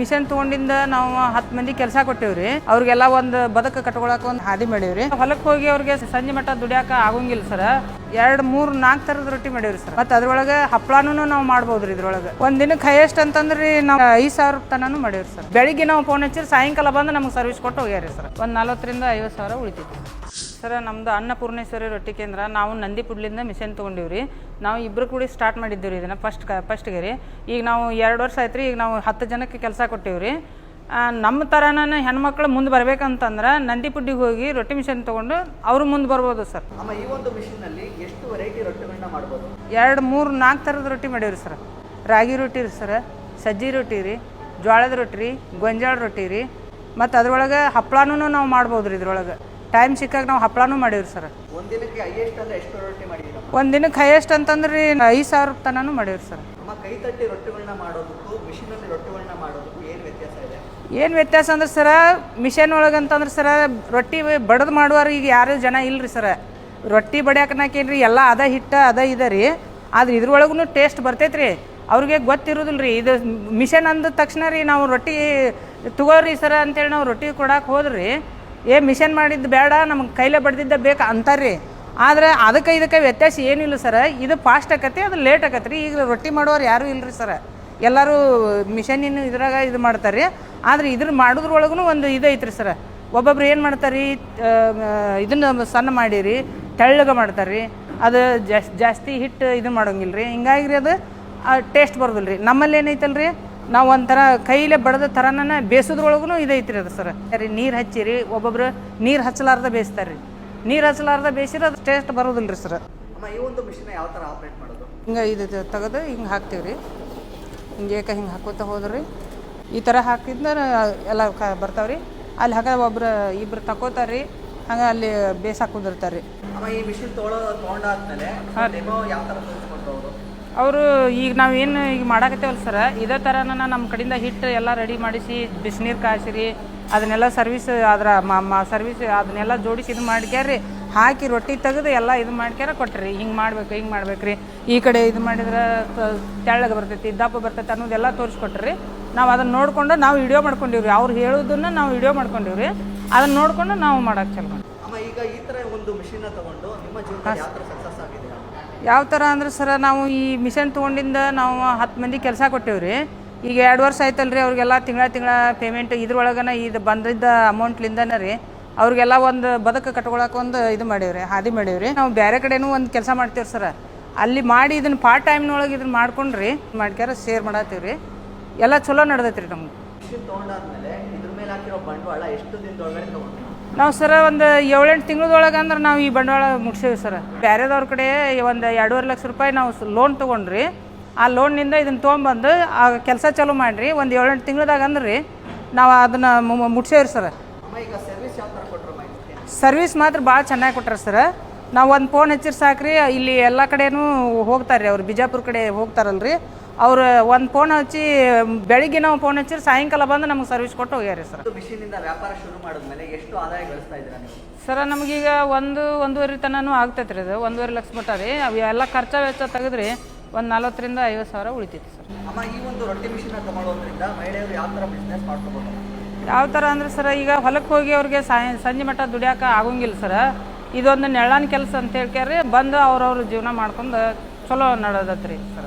Mission ತಗೊಂಡಿಂದ ನಾವು ಹತ್ತು ಮಂದಿ ಕೆಲಸ ಕೊಟ್ಟೇವ್ರಿ. ಅವ್ರಿಗೆಲ್ಲ ಒಂದು ಬದಕ ಕಟ್ಕೊಳಕ ಒಂದು ಹಾದಿ ಮಾಡೇವ್ರಿ. ಹೊಲಕ್ಕೆ ಹೋಗಿ ಅವ್ರಿಗೆ ಸಂಜೆ ಮಟ್ಟ ದುಡಿಯಾಕ ಆಗಂಗಿಲ್ಲ ಸರ್. ಎರಡು, ಮೂರು, ನಾಲ್ಕು ಥರದ ರೊಟ್ಟಿ ಮಾಡೇವ್ರಿ ಸರ್. ಮತ್ತು ಅದ್ರೊಳಗೆ ಹಪ್ಳಾನು ನಾವು ಮಾಡ್ಬೋದ್ರಿ ಇದ್ರೊಳಗೆ. ಒಂದು ದಿನಕ್ಕೆ ಹೈಯೆಸ್ಟ್ ಅಂತಂದ್ರಿ ನಾವು ಐದು ಸಾವಿರ ತನೂ ಮಾಡೇವ್ರಿ ಸರ್. ಬೆಳಿಗ್ಗೆ ನಾವು ಫೋನ್ ಹಚ್ಚಿರಿ, ಸಾಯಂಕಾಲ ಬಂದು ನಮ್ಗೆ ಸರ್ವಿಸ್ ಕೊಟ್ಟು ಹೋಗ್ಯಾರಿ ಸರ್. ಒಂದು ನಲ್ವತ್ತರಿಂದ ಐವತ್ತು ಸಾವಿರ ಉಳಿತೈತಿ ಸರ್ ನಮ್ದು ಅನ್ನಪೂರ್ಣೇಶ್ವರಿ ರೊಟ್ಟಿ ಕೇಂದ್ರ. ನಾವು ನಂದಿಪುಡ್ಲಿಂದ ಮಿಷನ್ ತೊಗೊಂಡಿವ್ರಿ. ನಾವು ಇಬ್ಬರು ಕೂಡಿ ಸ್ಟಾರ್ಟ್ ಮಾಡಿದ್ದೀವಿ ರೀ ಇದನ್ನು ಫಸ್ಟ್ ಕ ಫಸ್ಟ್ಗೆ ರೀ. ಈಗ ನಾವು ಎರಡು ವರ್ಷ ಆಯ್ತು ರೀ ಈಗ ನಾವು ಹತ್ತು ಜನಕ್ಕೆ ಕೆಲಸ ಕೊಟ್ಟಿವಿ ರೀ ನಮ್ಮ ಥರನ ಹೆಣ್ಮಕ್ಳು ಮುಂದೆ ಬರ್ಬೇಕಂತಂದ್ರೆ ನಂದಿಪುಡ್ಡಿಗೆ ಹೋಗಿ ರೊಟ್ಟಿ ಮಿಷನ್ ತೊಗೊಂಡು ಅವರು ಮುಂದೆ ಬರ್ಬೋದು ಸರ್. ಅಮ್ಮ ಈ ಒಂದು ಮಿಷಿನಲ್ಲಿ ಎಷ್ಟು ವೆರೈಟಿ ರೊಟ್ಟಿಗಳನ್ನ ಮಾಡ್ಬೋದು? ಎರಡು ಮೂರು ನಾಲ್ಕು ಥರದ ರೊಟ್ಟಿ ಮಾಡೀವ್ರಿ ಸರ್. ರಾಗಿ ರೊಟ್ಟಿ ರೀ ಸರ್ ಸಜ್ಜಿ ರೊಟ್ಟಿ ರೀ ಜೋಳದ ರೊಟ್ಟಿ ರೀ ಗೊಂಜಾಳ ರೊಟ್ಟಿ ರೀ ಮತ್ತು ಅದ್ರೊಳಗೆ ಹಪ್ಪಳನೂ ನಾವು ಮಾಡ್ಬೋದು ರೀ ಇದ್ರೊಳಗೆ. ಟೈಮ್ ಸಿಕ್ಕಾಗ ನಾವು ಹಪ್ಪಳನೂ ಮಾಡೀವ್ರಿ ಸರ್ ಒಂದು ದಿನಕ್ಕೆ ಹೈಯೆಸ್ಟ್ ಅಂತಂದ್ರೆ ರೀ ಐದು ಸಾವಿರ ತನಾನು ಮಾಡೀವ್ರಿ ಸರ್ ಏನ್ ರೊಟ್ಟಿಗಳನ್ನ ಮಾಡೋದಕ್ಕೂ ರೊಟ್ಟಿಗಳನ್ನ ಮಾಡೋದಕ್ಕೂ ಏನು ವ್ಯತ್ಯಾಸ ಇದೆ? ಏನು ವ್ಯತ್ಯಾಸ ಅಂದ್ರೆ ಸರ ಮಿಷನ್ ಒಳಗೆ ಅಂತಂದ್ರೆ ಸರ ರೊಟ್ಟಿ ಬಡದು ಮಾಡುವಾರ ಈಗ ಯಾರು ಜನ ಇಲ್ರಿ ಸರ ರೊಟ್ಟಿ ಬಡಿಯಾಕನಾಕೇನ್ರಿ ಎಲ್ಲ ಅದ ಹಿಟ್ಟ ಅದ ಇದೆ ರೀ. ಆದ್ರೆ ಇದ್ರೊಳಗೂ ಟೇಸ್ಟ್ ಬರ್ತೈತೆ ರೀ ಅವ್ರಿಗೆ ಗೊತ್ತಿರೋದಿಲ್ಲ ರೀ ಇದು ಮಿಷನ್ ಅಂದ ತಕ್ಷಣ ರೀ ನಾವು ರೊಟ್ಟಿ ತಗೋರಿ ಸರ ಅಂತೇಳಿ ನಾವು ರೊಟ್ಟಿ ಕೊಡಕ್ಕೆ ಹೋದ್ರಿ. ಏ, ಮಿಷನ್ ಮಾಡಿದ್ದು ಬೇಡ, ನಮಗೆ ಕೈಲೇ ಬಡ್ದಿದ್ದ ಬೇಕು ಅಂತಾರ್ರಿ. ಆದ್ರೆ ಅದಕ್ಕೆ ಇದಕ್ಕೆ ವ್ಯತ್ಯಾಸ ಏನಿಲ್ಲ ಸರ. ಇದು ಫಾಸ್ಟ್ ಆಕತಿ ಅದು ಲೇಟ್ ಆಕತ್ರಿ ಈಗ ರೊಟ್ಟಿ ಮಾಡೋರು ಯಾರೂ ಇಲ್ಲರಿ ಸರ. ಎಲ್ಲರೂ ಮಿಷನಿನ ಇದ್ರಾಗ ಇದು ಮಾಡ್ತಾರೆ ಆದ್ರೆ ಇದ್ರ ಮಾಡೋದ್ರೊಳಗೂ ಒಂದು ಇದು ಐತ್ರಿ ಸರ. ಒಬ್ಬೊಬ್ರು ಏನು ಮಾಡ್ತಾರೆ ಇದನ್ನ ಸಣ್ಣ ಮಾಡಿರಿ, ತೆಳ್ಳಗೆ ಮಾಡ್ತಾರೆ ಅದು ಜಾಸ್ತಿ ಜಾಸ್ತಿ ಹಿಟ್ಟು ಇದು ಮಾಡೋಂಗಿಲ್ಲ ರೀ ಹಿಂಗಾಗಿ ರೀ ಅದು ಟೇಸ್ಟ್ ಬರೋದಿಲ್ಲ ರೀ ನಮ್ಮಲ್ಲಿ ಏನೈತಲ್ಲ ರೀ ನಾವು ಒಂಥರ ಕೈಲೇ ಬಡದ ಥರನ ಬೇಸೋದ್ರೊಳಗೂ ರೀ ಅದು ಸರ್. ರೀ ನೀರು ಹಚ್ಚಿರಿ ಒಬ್ಬೊಬ್ರು ನೀರು ಹಚ್ಚಲಾರ್ದ ಬೇಯಿಸ್ತಾರೆ ರೀ ನೀರು ಹಚ್ಚಲಾರ್ದ ಬೇಯಿಸಿದ್ರೆ ಅದು ಟೇಸ್ಟ್ ಬರೋದಿಲ್ಲ ರೀ ಸರ್. ಅಮ್ಮ ಈ ಒಂದು ಮಿಷಿನ್ ಯಾವ ಥರ ಆಪ್ರೇಟ್ ಮಾಡೋದು? ಹಿಂಗೆ ಇದು ತೆಗೆದು ಹಿಂಗೆ ಹಾಕ್ತೀವಿ ರೀ ಹಿಂಗೆ ಏಕ ಹಿಂಗೆ ಹಾಕೋತ ಹೋದ್ರಿ. ಈ ಥರ ಹಾಕಿದ್ರೆ ಎಲ್ಲ ಕ ಬರ್ತಾವೆ ರೀ ಅಲ್ಲಿ ಹಾಕ ಒಬ್ರು ಇಬ್ರು ತಕೋತಾರೆ ರೀ ಹಂಗೆ ಅಲ್ಲಿ ಬೇಸಾಕ್ ಕುಂದಿರ್ತಾರೆ ರೀ ಅಮ್ಮ ಈ ಮಿಷಿನ್ ತೊಗೊಳೋ ತೊಗೊಂಡಾದ್ಮೇಲೆ ಡೆಮೋ ಯಾವ ಥರ ಅವರು ಈಗ ನಾವು ಏನು ಈಗ ಮಾಡಾಕತ್ತೇವಲ್ಲ ಸರ್ ಇದೇ ಥರನ ನಮ್ಮ ಕಡೆಯಿಂದ ಹಿಟ್ಟು ಎಲ್ಲ ರೆಡಿ ಮಾಡಿಸಿ ಬಿಸಿನೀರು ಕಾಯಿಸಿರಿ ಅದನ್ನೆಲ್ಲ ಸರ್ವಿಸ್ ಮಾ ಸರ್ವಿಸ್ ಅದನ್ನೆಲ್ಲ ಜೋಡಿಸಿ ಇದು ಮಾಡ್ಕ್ಯಾರಿ ಹಾಕಿ ರೊಟ್ಟಿ ತೆಗೆದು ಎಲ್ಲ ಇದು ಮಾಡ್ಕ್ಯಾರ ಕೊಟ್ರಿ ಹಿಂಗೆ ಮಾಡ್ಬೇಕು ಹಿಂಗೆ ಮಾಡ್ಬೇಕ್ರಿ. ಈ ಕಡೆ ಇದು ಮಾಡಿದ್ರೆ ತೆಳ್ಳಗೆ ಬರ್ತೈತಿ ದಪ್ಪ ಬರ್ತೈತಿ ಅನ್ನೋದೆಲ್ಲ ತೋರಿಸ್ಕೊಟ್ರಿ. ನಾವು ಅದನ್ನ ನೋಡ್ಕೊಂಡು ನಾವು ವಿಡಿಯೋ ಮಾಡ್ಕೊಂಡಿವ್ರಿ. ಅವ್ರು ಹೇಳೋದನ್ನ ನಾವು ವಿಡಿಯೋ ಮಾಡ್ಕೊಂಡಿವ್ರಿ. ಅದನ್ನ ನೋಡ್ಕೊಂಡು ನಾವು ಮಾಡಕ್ಕೆ ಚಲೋ. ಅಮ್ಮ ಈಗ ಈ ಥರ ಒಂದು ಮಿಷಿನ್ನ ತಗೊಂಡು ನಿಮ್ಮ ಜೀವನ ಸಕ್ಸಸ್ ಆಗಿದ್ದೀರಾ ಯಾವ ಥರ ಅಂದ್ರೆ ಸರ, ನಾವು ಈ ಮಿಷನ್ ತೊಗೊಂಡಿಂದ ನಾವು ಹತ್ತು ಮಂದಿ ಕೆಲಸ ಕೊಟ್ಟೇವ್ರಿ ಈಗ ಎರಡು ವರ್ಷ ಆಯ್ತಲ್ಲ ರೀ ಅವ್ರಿಗೆಲ್ಲ ತಿಂಗಳ ತಿಂಗಳ ಪೇಮೆಂಟ್ ಇದ್ರೊಳಗನ ಇದು ಬಂದಿದ್ದ ಅಮೌಂಟ್ಲಿಂದನೇ ರೀ, ಅವ್ರಿಗೆಲ್ಲ ಒಂದು ಬದುಕು ಕಟ್ಕೊಳಕ್ಕೆ ಒಂದು ಇದು ಮಾಡೇವ್ರಿ ಹಾದಿ ಮಾಡೇವ್ರಿ ನಾವು ಬೇರೆ ಕಡೆನೂ ಒಂದು ಕೆಲಸ ಮಾಡ್ತೀವಿ ಸರ. ಅಲ್ಲಿ ಮಾಡಿ ಇದನ್ನ ಪಾರ್ಟ್ ಟೈಮ್ನೊಳಗೆ ಇದನ್ನ ಮಾಡ್ಕೊಂಡ್ರಿ, ಮಾಡ್ಕ್ಯಾರ ಶೇರ್ ರೀ. ಎಲ್ಲ ಚಲೋ ನಡ್ದೈತ್ರಿ ನಮ್ಗೆ ನಾವು ಸರ ಒಂದು ಏಳೆಂಟು ತಿಂಗಳದೊಳಗೆ ಅಂದ್ರೆ ನಾವು ಈ ಬಂಡವಾಳ ಮುಟ್ಸೇವಿ ಸರ್. ಬೇರೆದವ್ರ ಕಡೆ ಒಂದು ಎರಡೂವರೆ ಲಕ್ಷ ರೂಪಾಯಿ ನಾವು ಲೋನ್ ತೊಗೊಂಡ್ರಿ, ಆ ಲೋನ್ನಿಂದ ಇದನ್ನು ತೊಗೊಂಬಂದು ಆ ಕೆಲಸ ಚಾಲೂ ಮಾಡಿರಿ, ಒಂದು ಏಳೆಂಟು ತಿಂಗಳದಾಗ ಅಂದ್ರೆ ನಾವು ಅದನ್ನು ಮುಟ್ಸೇವ್ರಿ ಸರ್. ಸರ್ವಿಸ್ ಮಾತ್ರ ಭಾಳ ಚೆನ್ನಾಗಿ ಕೊಟ್ಟಾರೆ ಸರ್. ನಾವು ಒಂದು ಫೋನ್ ಹಚ್ಚಿರಿ ಸಾಕ್ರಿ, ಇಲ್ಲಿ ಎಲ್ಲ ಕಡೆನೂ ಹೋಗ್ತಾರೆ ರೀ ಅವ್ರು, ಬಿಜಾಪುರ ಕಡೆ ಹೋಗ್ತಾರಲ್ರಿ. ಅವ್ರು ಒಂದು ಫೋನ್ ಹಚ್ಚಿ ಬೆಳಿಗ್ಗೆ ನಾವು ಫೋನ್ ಹಚ್ಚಿರಿ ಸಾಯಂಕಾಲ ಬಂದು ನಮ್ಗೆ ಸರ್ವಿಸ್ ಕೊಟ್ಟು ಹೋಗ್ಯಾರಿ ಸರ್ ಮಿಷಿನಿಂದ ವ್ಯಾಪಾರ ಶುರು ಮಾಡಿದ್ಮೇಲೆ ಎಷ್ಟು ಆದಾಯ ಗಳಿಸ್ತಾ ಇದ್ದೀರಾ ನೀವು? ಸರ ನಮಗೀಗ ಒಂದು ಒಂದೂವರೆ ತನೂ ಆಗ್ತೈತೆ ರೀ ಅದು. ಒಂದೂವರೆ ಲಕ್ಷ ಮಟ್ಟ ರೀ. ಅವು ಎಲ್ಲ ಖರ್ಚ ವೆಚ್ಚ ತೆಗೆದ್ರಿ ಒಂದು ನಲ್ವತ್ತರಿಂದ ಐವತ್ತು ಸಾವಿರ ಉಳಿತೈತಿ ಸರ್ ಅಮ್ಮ ಈ ಒಂದು ರೊಟ್ಟಿ ಮಿಷಿನ್ ಮಹಿಳೆಯರು ಯಾವ ಥರ ಬಿಸ್ನೆಸ್ ಮಾಡ್ಕೋಬೋದು ಯಾವ ಥರ ಅಂದ್ರೆ ಸರ್ ಈಗ ಹೊಲಕ್ಕೆ ಹೋಗಿ ಅವ್ರಿಗೆ ಸಾಯ ಸಂಜೆ ಮಟ್ಟ ದುಡಿಯಾಕ ಆಗೋಂಗಿಲ್ಲ ಸರ್ ಇದೊಂದು ನೆಳ್ಳನ ಕೆಲಸ ಅಂತ ಹೇಳ್ಕ್ಯಾರಿ ಬಂದು ಅವ್ರವ್ರ ಜೀವನ ಮಾಡ್ಕೊಂಡು ಚಲೋ ನಡೆದತ್ರಿ ಸರ್